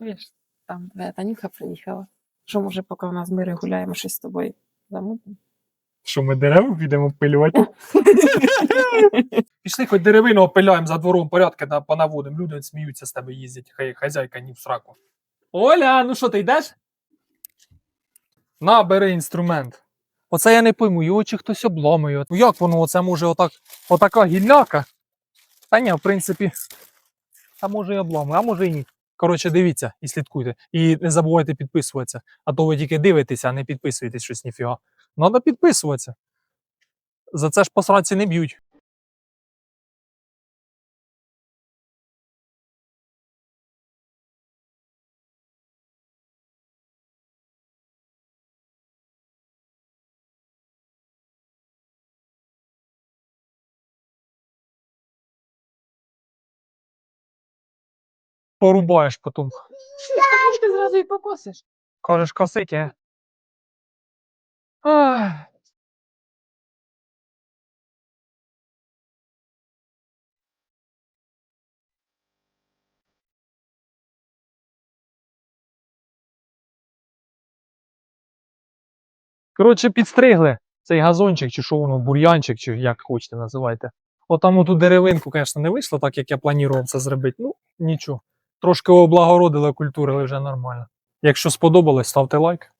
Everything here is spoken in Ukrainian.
Чуєш, там Танюха приїхала. Що, може, поки в нас мири гуляємо, щось з тобою замутимо? Що ми дерева підемо пилювати? Пішли, хоч деревину опиляємо за двором порядки на, понаводимо. Люди сміються з тебе їздять, хай хазяйка ні в сраку. Оля, ну що ти йдеш? На, бери інструмент. Оце я не пойму, його чи хтось обламує. Ну, Як воно оце може отак, отака гілляка? Та ні, в принципі, а може і обламує, а може і ні. Коротше, дивіться і слідкуйте. І не забувайте підписуватися. А то ви тільки дивитеся, а не підписуєтесь щось ніфіга. Надо підписуватися. За це ж посраці не б'ють. Порубаєш потім. Ти зразу і покосиш. Кажеш, косить, е? Ах. Коротше, підстригли цей газончик, чи що воно, бур'янчик, чи як хочете називайте. Отам оту деревинку, звісно, не вийшло так, як я планував це зробити. Ну, нічого. Трошки облагородили, культурили вже нормально. Якщо сподобалось, ставте лайк.